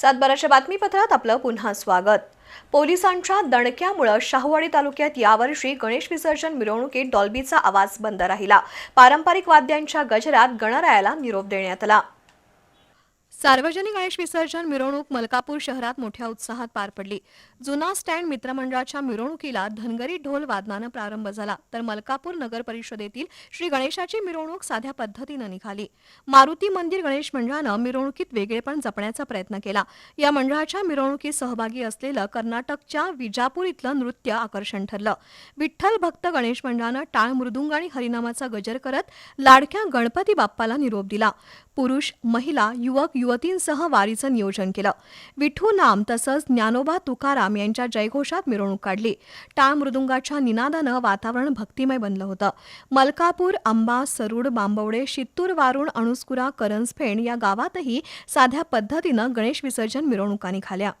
सातबाराच्या बातमीपत्रात आपलं पुन्हा स्वागत. पोलिसांच्या दणक्यामुळं शाहूवाडी तालुक्यात यावर्षी गणेश विसर्जन मिरवणुकीत डॉल्बीचा आवाज बंद राहिला. पारंपरिक वाद्यांच्या गजरात गणरायाला निरोप देण्यात आला. सार्वजनिक गणेश विसर्जन मिरवणूक मलकापूर शहरात मोठ्या उत्साहात पार पडली. जुना स्टँड मित्रमंडळाच्या मिरवणुकीला धनगरी ढोल वादनानं प्रारंभ झाला तर मलकापूर नगर परिषदेतील श्री गणेशाची मिरवणूक साध्या पद्धतीनं निघाली. मारुती मंदिर गणेश मंडळानं मिरवणुकीत वेगळेपण जपण्याचा प्रयत्न केला. या मंडळाच्या मिरवणुकीत सहभागी असलेलं कर्नाटकच्या विजापूर इथलं नृत्य आकर्षण ठरलं. विठ्ठल भक्त गणेश मंडळानं टाळ मृदुंग आणि हरिनामाचा गजर करत लाडक्या गणपती बाप्पाला निरोप दिला. पुरुष महिला युवक युवतींसह वारीचं नियोजन केलं. विठू नाम तसंच ज्ञानोबा तुकाराम यांच्या जयघोषात मिरवणूक काढली. टाळ मृदुंगाच्या निनादानं वातावरण भक्तिमय बनलं होतं. मलकापूर अंबा सरूड बांबवडे शित्तूर वारुण अणुस्कुरा करंजफेण या गावातही साध्या पद्धतीनं गणेश विसर्जन मिरवणुका निघाल्या.